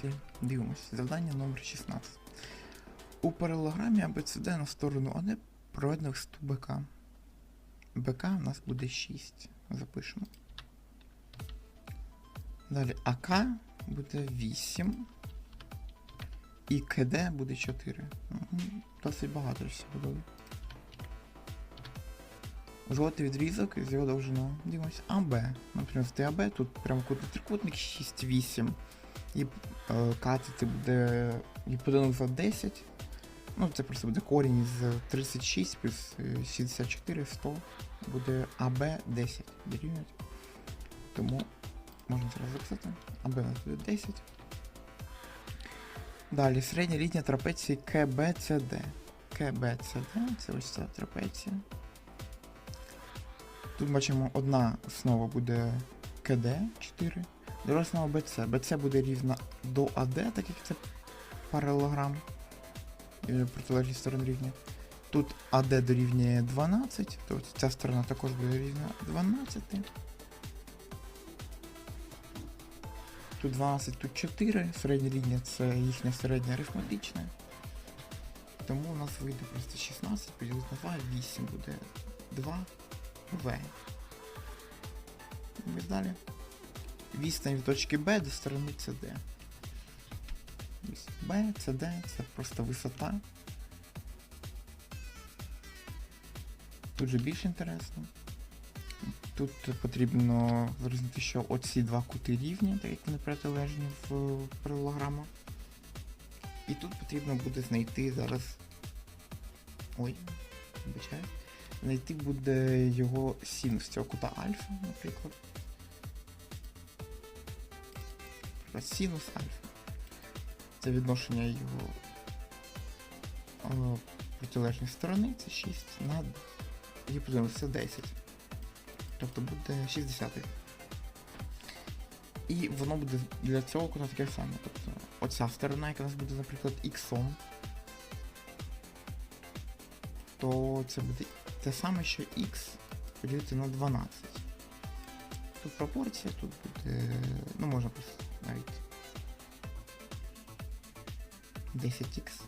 ціль. Дивимось. Завдання номер 16. У паралограмі АБЦД на сторону АД проведено вступ БК. БК у нас буде 6. Запишемо. Далі АК буде 8. І КД буде 4. Мгм, Досить багато всього додали. Жовтий відрізок з його довжиною. Дивимось. АБ. Наприклад, АБ, тут прямо кутний трикутник 6-8. І е, катити буде гіпотенуза 10. Ну, це просто буде корінь з 36 плюс е, 64, 100. Буде АБ 10. Дорівнюють. Тому можна зараз записати. АБ у нас буде 10. Далі середня лінія трапеції КБЦД. КБЦД, це ось ця трапеція. Тут бачимо, одна основа буде КД 4, друга БЦ. БЦ буде рівна до АД, так як це паралелограм е, протилежні сторони рівня. Тут АД дорівнює 12, тобто ця сторона також буде рівна 12. Тут 12, тут 4. Середня лінія це їхня середня арифметична. Тому у нас вийде просто 16 поділити на 2, 8 буде 2 В. Далі. Відстань від точки Б до сторони CD. Б, CD це просто висота. Тут же більш інтересно. Тут потрібно виразити, що оці два кути рівні, так як вони протилежні в паралелограмах. І тут потрібно буде знайти зараз. Ой, вибачаю. Знайти буде його синус цього кута альфа, наприклад. Наприклад, Синус альфа. Це відношення його протилежної сторони, це 6 на гіпотенузу, це 10. Тобто буде 60. І воно буде для цього кута таке саме. Тобто оця сторона, яка у нас буде, наприклад, іксом, то це буде те саме, що x поділити на 12. Тут пропорція, тут буде. Ну, можна просто навіть 10х.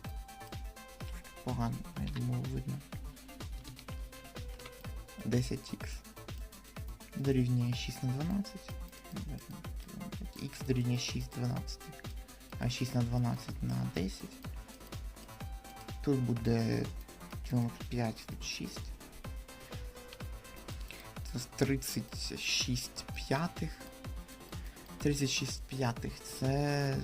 Погано, я думаю, видно. 10х дорівнює 6 на 12. Х дорівнює 6 12. А 6 на 12 на 10. Тут буде кілометр 5, тут 6. Це 36 п'ятих. 36 п'ятих. Це